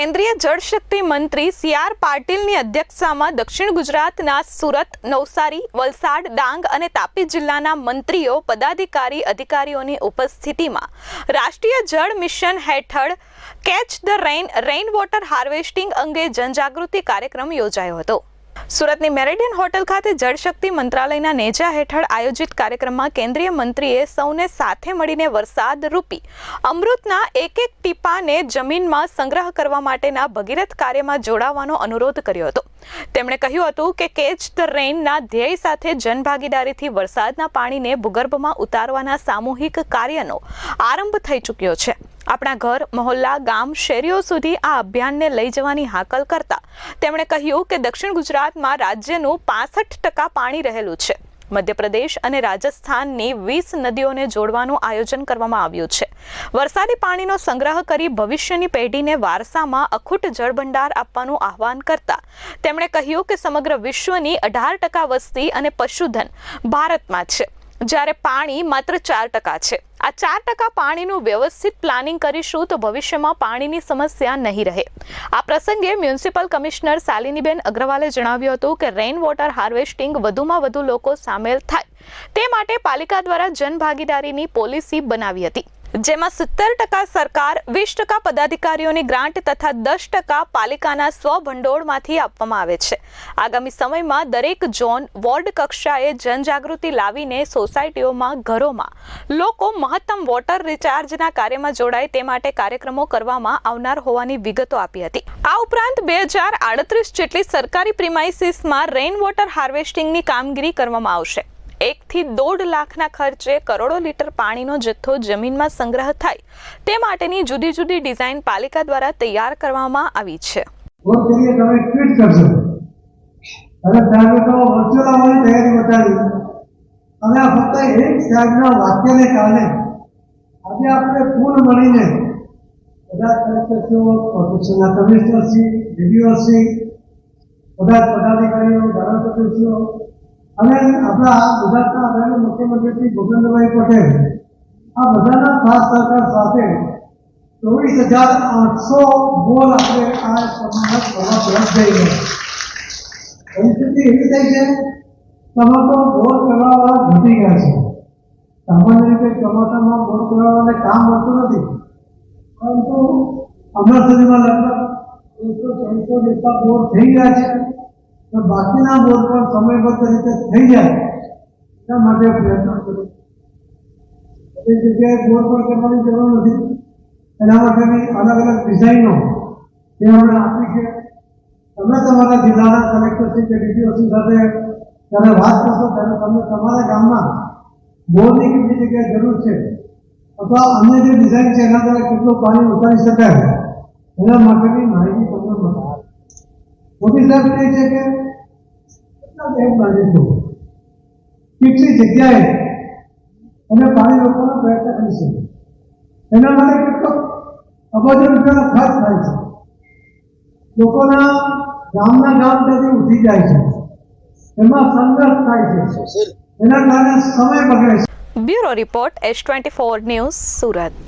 કેન્દ્રીય જળશક્તિ મંત્રી C R પાટીલની અધ્યક્ષતામાં દક્ષિણ ગુજરાતના સુરત, નવસારી, વલસાડ, ડાંગ અને તાપી જિલ્લાના મંત્રીઓ, પદાધિકારી, અધિકારીઓની ઉપસ્થિતિમાં રાષ્ટ્રીય જળ મિશન હેઠળ catch the rain rain water harvesting અંગે જનજાગૃતિ કાર્યક્રમ યોજાયો હતો. સુરતની મેરેડિયન હોટલ ખાતે જળશક્તિ મંત્રાલયના નેજા હેઠળ આયોજિત કાર્યક્રમમાં કેન્દ્રીય મંત્રીએ સૌને સાથે મળીને વરસાદ રૂપી અમૃતના એક એક ટીપાને જમીનમાં સંગ્રહ કરવા માટેના ભગીરથ કાર્યમાં જોડાવાનો અનુરોધ કર્યો હતો. તેમણે કહ્યું હતું કે કેચ ધ રેઇનના ધ્યેય સાથે જનભાગીદારીથી વરસાદના પાણીને ભૂગર્ભમાં ઉતારવાના સામૂહિક કાર્યનો આરંભ થઈ ચૂક્યો છે. આપણા ઘર, મહોલ્લા, ગામ, શેરીઓ સુધી આ અભિયાનને લઈ જવાની હાકલ કરતા તેમણે કહ્યું કે દક્ષિણ ગુજરાતમાં રાજ્યનું પાસઠ ટકા પાણી રહેલું છે. મધ્યપ્રદેશ અને રાજસ્થાનની વીસ નદીઓને જોડવાનું આયોજન કરવામાં આવ્યું છે. વરસાદી પાણીનો સંગ્રહ કરી ભવિષ્યની પેઢીને વારસામાં અખૂટ જળભંડાર આપવાનું આહવાન કરતા તેમણે કહ્યું કે સમગ્ર વિશ્વની અઢાર ટકા વસ્તી અને પશુધન ભારતમાં છે. જ્યારે પાણી માત્ર ચાર ટકા છે. આ ચાર ટકા પાણીનું વ્યવસ્થિત પ્લાનિંગ કરીશું તો ભવિષ્યમાં પાણીની સમસ્યા નહીં રહે. આ પ્રસંગે મ્યુનિસિપલ કમિશનર શાલિનીબેન અગ્રવાલે જણાવ્યું હતું કે રેઇન વોટર હાર્વેસ્ટિંગ વધુમાં વધુ લોકો સામેલ થાય. તે માટે પાલિકા દ્વારા જનભાગીદારીની પોલિસી બનાવી હતી. જેમાં સિત્તેર ટકા સરકાર, વીસ ટકા પદાધિકારીઓની ગ્રાન્ટ તથા દસ ટકા પાલિકાના સ્વભંડોળમાંથી આપવામાં આવે છે. આગામી સમયમાં દરેક ઝોન, વોર્ડ કક્ષાએ જનજાગૃતિ લાવીને સોસાયટીઓમાં, ઘરોમાં, લોકો મહત્તમ વોટર રિચાર્જના કાર્યમાં જોડાય તે માટે કાર્યક્રમો કરવામાં આવનાર હોવાની વિગતો આપી હતી. આ ઉપરાંત બે હજાર આડત્રીસ જેટલી સરકારી પ્રિમાઇસીસમાં રેઇન વોટર હાર્વેસ્ટિંગની કામગીરી કરવામાં આવશે. એકથી દોઢ લાખના ખર્ચે કરોડો લીટર પાણીનો જથ્થો જમીનમાં સંગ્રહ થાય તે માટેની જુદી જુદી ડિઝાઇન પાલિકા દ્વારા તૈયાર કરવામાં આવી છે. બધા પદાધિકારીઓ, ધારાસભ્યશ્રીઓ અને આપણા ગુજરાતના આદરણીય મુખ્યમંત્રી શ્રી ભૂપેન્દ્રભાઈ પટેલ આ બધાના સાથ સહકાર સાથે ચોવીસ હજાર આઠસો બોલ આપણે આ પ્રમાણમાં કરવા તરફ જઈ રહ્યા પરિસ્થિતિ એવી થઈ છે તમે તો બોર કરવાવાળા ઘટી ગયા છે સામાન્ય રીતે ચોમાસામાં બોર કરવાવાળાને કામ મળતું નથી પરંતુ હમણાં સુધીમાં લગભગ એકસો ત્રણસો જેટલા બોર થઈ ગયા છે તો બાકીના બોર પણ સમયબદ્ધ રીતે થઈ જાય એટલા માટે પ્રયત્ન કરું બધી જગ્યાએ બોર્ડ પણ કરવાની જરૂર નથી. એના માટેની અલગ અલગ ડિઝાઇનો એ અમને આપી છે. તમે તમારા જિલ્લાના કલેક્ટરશ્રી કે ડીડીઓશ્રી સાથે જ્યારે વાત કરશો ત્યારે તમને તમારા ગામમાં બોરની કેટલી જગ્યાએ જરૂર છે? અથવા અન્ય જે ડિઝાઇન છે એના દ્વારા કેટલું પાણી ઉતારી શકાય? એના માટેની માહિતી મોદી સાહેબ કહે છે કે કેટલા ટેપ બાંધીશું કેટલી જગ્યાએ? અને પાણી રોકવાનો પ્રયત્ન કરીશું એના માટે કેટલો અબજો રૂપિયાનો ખર્ચ થાય છે. લોકોના ગામના ગામ ઉઠી જાય છે. એમાં સંઘર્ષ થાય છે. એના કારણે સમય બગડે છે. Bureau report S twenty four news Surat.